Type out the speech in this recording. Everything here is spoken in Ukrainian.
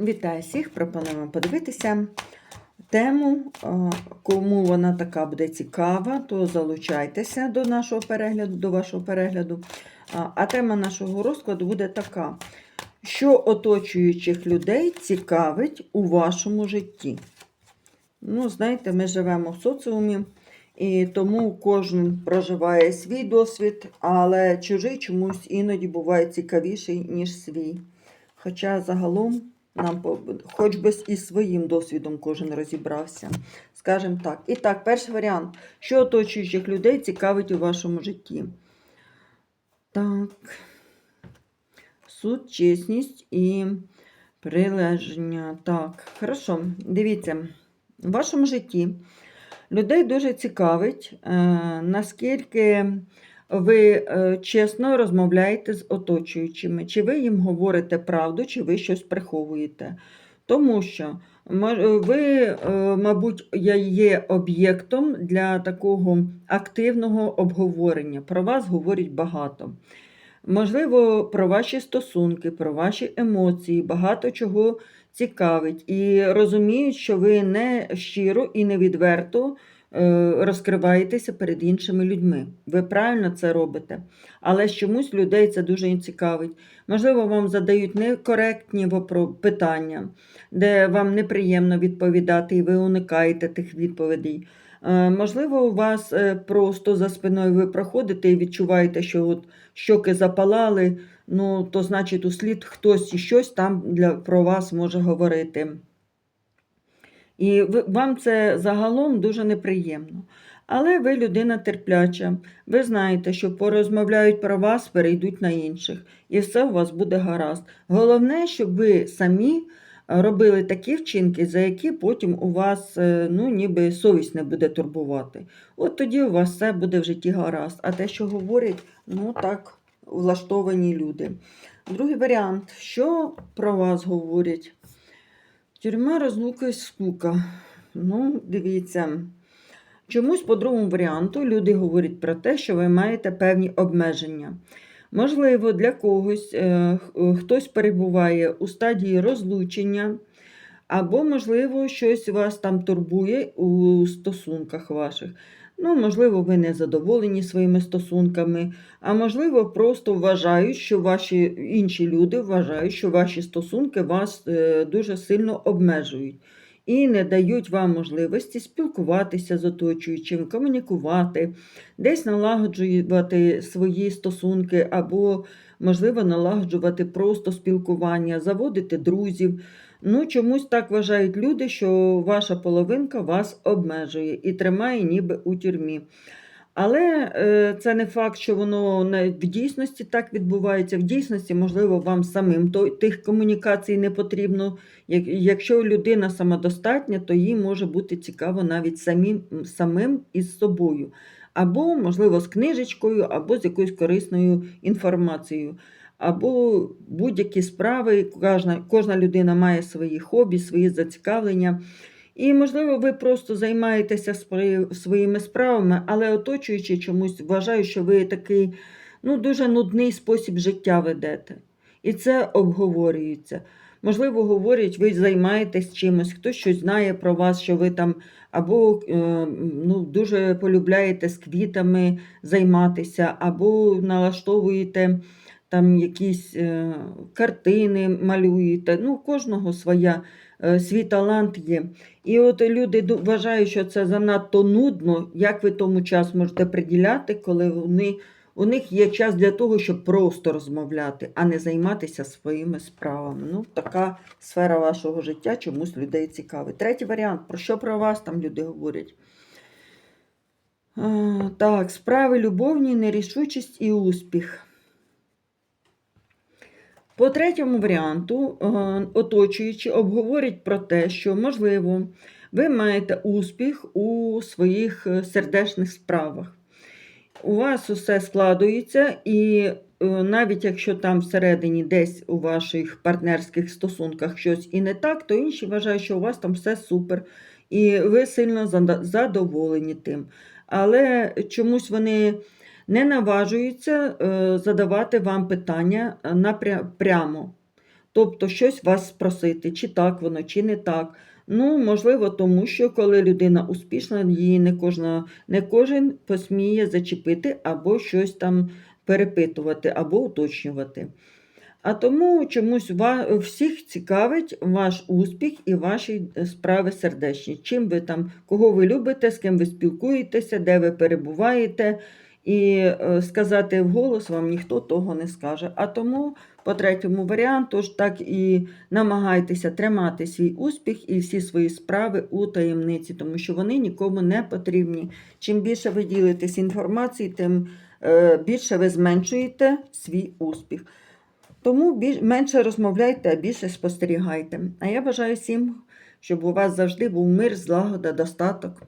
Вітаю всіх! Пропонуємо подивитися тему. Кому вона така буде цікава, то залучайтеся до нашого перегляду, до вашого перегляду. А тема нашого розкладу буде така: що оточуючих людей цікавить у вашому житті? Ну, знаєте, ми живемо в соціумі, і тому кожен проживає свій досвід, але чужий чомусь іноді буває цікавіший, ніж свій. Хоча загалом нам хоч би і своїм досвідом кожен розібрався. Скажімо так. І так, перший варіант. Що оточуючих людей цікавить у вашому житті? Так. Суд, чесність і прилеження. Так, хорошо. Дивіться, в вашому житті людей дуже цікавить, е, наскільки ви е, чесно розмовляєте з оточуючими, чи ви їм говорите правду, чи ви щось приховуєте. Тому що мо- ви, е, мабуть, є об'єктом для такого активного обговорення. Про вас говорять багато. Можливо, про ваші стосунки, про ваші емоції, багато чого цікавить. І розуміють, що ви не щиро і не відверто е, розкриваєтеся перед іншими людьми. Ви правильно це робите. Але чомусь людей це дуже цікавить. Можливо, вам задають некоректні питання, де вам неприємно відповідати, і ви уникаєте тих відповідей. Е, Можливо, у вас е, просто за спиною ви проходите і відчуваєте, що от щоки запалали, ну, то значить, услід хтось і щось там для, про вас може говорити. І вам це загалом дуже неприємно. Але ви людина терпляча. Ви знаєте, що порозмовляють про вас, перейдуть на інших, і все у вас буде гаразд. Головне, щоб ви самі робили такі вчинки, за які потім у вас е, ну, ніби совість не буде турбувати. От тоді у вас все буде в житті гаразд. А те, що говорять, ну так, влаштовані люди. Другий варіант. Що про вас говорять? Тюрма розлука і скука. Ну, дивіться. Чомусь по другому варіанту люди говорять про те, що ви маєте певні обмеження. Можливо, для когось е, хтось перебуває у стадії розлучення, або, можливо, щось вас там турбує у стосунках ваших. Ну, можливо, ви не задоволені своїми стосунками, а можливо, просто вважають, що ваші інші люди вважають, що ваші стосунки вас е, дуже сильно обмежують і не дають вам можливості спілкуватися з оточуючим, комунікувати, десь налагоджувати свої стосунки, або, можливо, налагоджувати просто спілкування, заводити друзів. Ну, чомусь так вважають люди, що ваша половинка вас обмежує і тримає ніби у тюрмі. Але е, це не факт, що воно в дійсності так відбувається. В дійсності, можливо, вам самим то, тих комунікацій не потрібно. Як, якщо людина самодостатня, то їй може бути цікаво навіть самим, самим із собою. Або, можливо, з книжечкою, або з якоюсь корисною інформацією. Або будь-які справи, кожна, кожна людина має свої хобі, свої зацікавлення. І, можливо, ви просто займаєтеся своїми справами, але оточуючи чомусь вважають, що ви такий ну, дуже нудний спосіб життя ведете. І це обговорюється. Можливо, говорять, ви займаєтесь чимось, хтось щось знає про вас, що ви там або е, ну, дуже полюбляєте з квітами займатися, або налаштовуєте там якісь е, картини, малюєте. Ну, кожного своя, е, свій талант є. І от люди вважають, що це занадто нудно, як ви тому час можете приділяти, коли вони, у них є час для того, щоб просто розмовляти, а не займатися своїми справами. Ну, така сфера вашого життя чомусь людей цікавить. Третій варіант, про що про вас там люди говорять? Так, справи любовні, нерішучість і успіх. По третьому варіанту, е, оточуючи, обговорять про те, що, можливо, ви маєте успіх у своїх е, сердечних справах. У вас усе складується, і е, навіть якщо там всередині десь у ваших партнерських стосунках щось і не так, то інші вважають, що у вас там все супер, і ви сильно задоволені тим. Але чомусь вони не наважуються е, задавати вам питання напря- прямо. тобто щось вас спросити, чи так воно, чи не так. Ну, можливо, тому що коли людина успішна, її не, кожна, не кожен посміє зачепити або щось там перепитувати, або уточнювати. А тому чомусь всіх цікавить ваш успіх і ваші е, справи сердечні. Чим ви там, кого ви любите, з ким ви спілкуєтеся, де ви перебуваєте. І е, сказати вголос вам ніхто того не скаже. А тому, по третьому варіанту, ж так і намагайтеся тримати свій успіх і всі свої справи у таємниці, тому що вони нікому не потрібні. Чим більше ви ділитесь інформацією, тим е, більше ви зменшуєте свій успіх. Тому більш, менше розмовляйте, а більше спостерігайте. А я бажаю всім, щоб у вас завжди був мир, злагода, достаток.